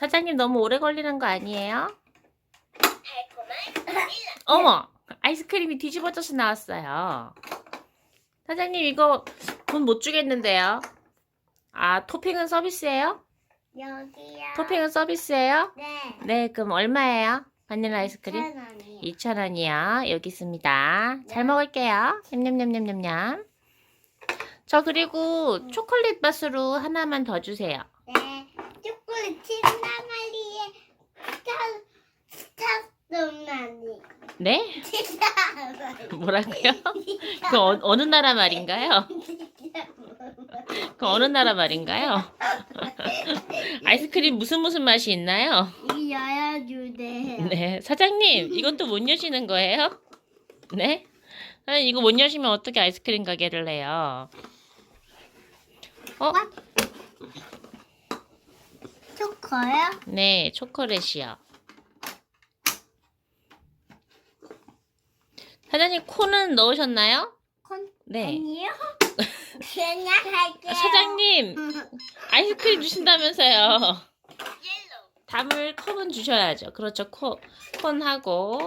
사장님 너무 오래 걸리는 거 아니에요? 달콤한 바닐라. 어머! 아이스크림이 뒤집어져서 나왔어요. 사장님 이거 돈 못 주겠는데요? 아, 토핑은 서비스예요? 여기요. 토핑은 서비스예요? 네. 네, 그럼 얼마예요? 바닐라 아이스크림? 천 원이요. 2,000원이요. 여기 있습니다. 잘 네. 먹을게요. 냠냠냠냠냠냠. 저 그리고 초콜릿 맛으로 하나만 더 주세요. 네. 초콜릿 치나마리에 스타 스타소마니. 네? 뭐라고요? 그 어, 어느 나라 말인가요? 그 어느 나라 말인가요? 아이스크림 무슨 무슨 맛이 있나요? 이 열어주세요. 네, 사장님 이것도 못 여시는 거예요? 네? 사장님 이거 못 여시면 어떻게 아이스크림 가게를 해요? 어? 초코요? 네, 초콜릿이요. 사장님 콘은 넣으셨나요? 콘? 네. 아니요. 그냥 할게요. 사장님 아이스크림 주신다면서요. 담을 컵은 주셔야죠. 그렇죠. 코, 콘하고.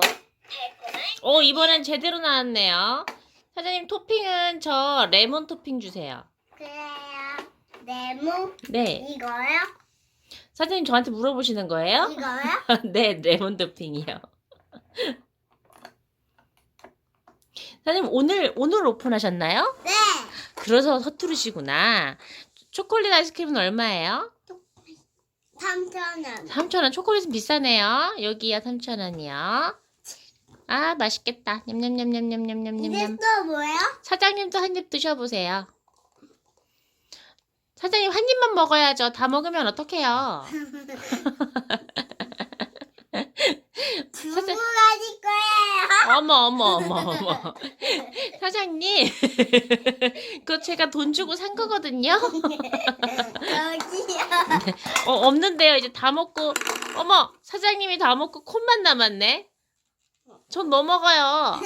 오 이번엔 제대로 나왔네요. 사장님 토핑은 저 레몬 토핑 주세요. 그래요. 네모 네. 이거요? 사장님 저한테 물어보시는 거예요? 이거요? 네, 레몬 토핑이요. 사장님 오늘 오늘 오픈하셨나요? 네. 그래서 서투르시구나. 초콜릿 아이스크림은 얼마예요? 3,000원. 3,000원. 초콜릿은 비싸네요. 여기야 3,000원이요. 아, 맛있겠다. 이제 냠냠냠냠냠냠냠. 또 뭐예요? 사장님도 한 입 드셔보세요. 사장님 한 입만 먹어야죠. 다 먹으면 어떡해요? 두 가지 거예요. 어머 어머 어머 어머. 사장님, 그거 제가 돈 주고 산 거거든요. 여기요. 어, 없는데요. 이제 다 먹고. 어머, 사장님이 다 먹고 콧만 남았네. 전 뭐 먹어요?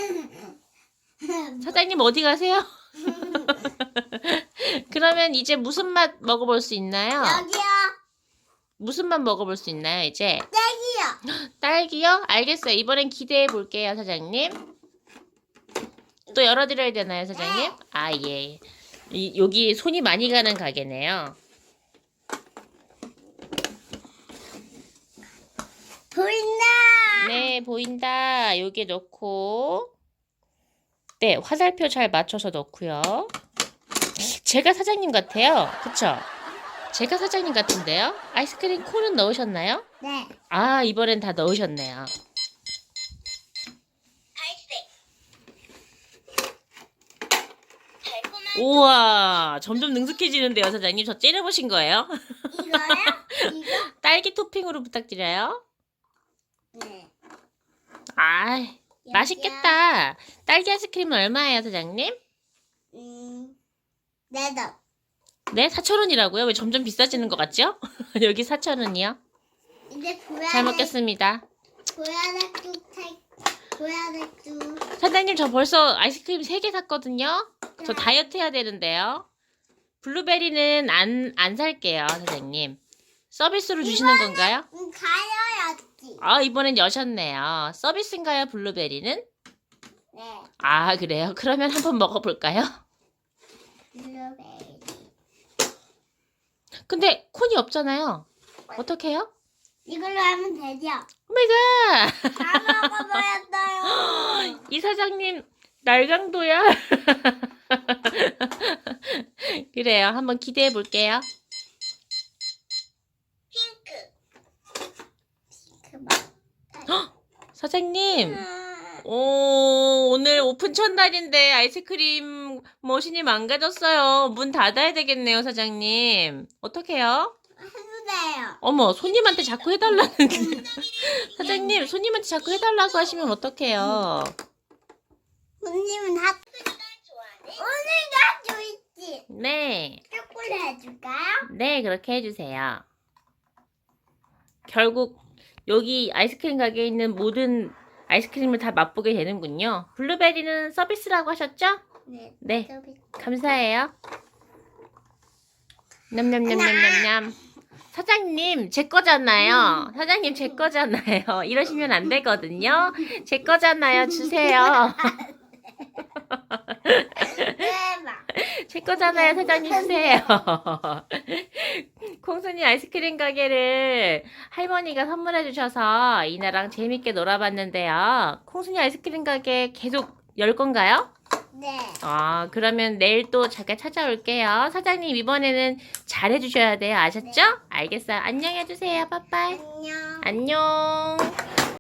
사장님 어디 가세요? 그러면 이제 무슨 맛 먹어볼 수 있나요? 여기요. 무슨 맛 먹어볼 수 있나요, 이제? 딸기요. 딸기요? 알겠어요. 이번엔 기대해 볼게요, 사장님. 또 열어드려야 되나요, 사장님? 아, 예. 이, 여기 손이 많이 가는 가게네요. 보인다. 네, 보인다. 여기 넣고. 네, 화살표 잘 맞춰서 넣고요. 제가 사장님 같아요. 그쵸? 제가 사장님 같은데요? 아이스크림 콘은 넣으셨나요? 네. 아, 이번엔 다 넣으셨네요. 우와, 점점 능숙해지는데요, 사장님. 저 째려보신 거예요? 이거요? 이거? 딸기 토핑으로 부탁드려요. 네. 아, 맛있겠다. 딸기 아이스크림은 얼마예요, 사장님? 음. 네더. 네, 4,000원이라고요? 왜 점점 비싸지는 것 같죠? 여기 4,000원이요. 이제 보야 잘 먹겠습니다. 사장님, 저 벌써 아이스크림 3개 샀거든요. 저 네. 다이어트 해야 되는데요. 블루베리는 안, 안 살게요, 사장님. 서비스로 주시는 건가요? 음, 가려야지. 아, 이번엔 여셨네요. 서비스인가요, 블루베리는? 네. 아, 그래요? 그러면 한번 먹어볼까요? 블루베리. 근데 콘이 없잖아요. 어떡해요? 이걸로 하면 되죠? 오마이갓! 다 먹어버렸어요. 이 사장님 날강도야. 그래요. 한번 기대해 볼게요. 그만. 사장님, 오, 오늘 오픈 첫날인데 아이스크림 머신이 망가졌어요. 문 닫아야 되겠네요, 사장님. 어떡해요? 해주세요. 어머, 손님한테 자꾸 해달라는. 그- 사장님, 손님한테 자꾸 해달라고 하시면 어떡해요? 손님은 다 오늘 가져 있지. 네. 초콜릿 해줄까요? 네, 그렇게 해주세요. 결국 여기 아이스크림 가게에 있는 모든 아이스크림을 다 맛보게 되는군요. 블루베리는 서비스라고 하셨죠? 네. 네, 감사해요. 냠냠냠냠냠냠. 사장님, 제 거잖아요. 사장님, 제 거잖아요. 이러시면 안 되거든요. 제 거잖아요. 주세요. 제 거잖아요. 사장님, 주세요. 콩순이 아이스크림 가게를 할머니가 선물해 주셔서 이나랑 재밌게 놀아봤는데요. 콩순이 아이스크림 가게 계속 열 건가요? 네. 아, 그러면 내일 또 잠깐 찾아올게요. 사장님, 이번에는 잘해 주셔야 돼요. 아셨죠? 알겠어요. 안녕해 주세요. 빠빠이. 안녕. 안녕.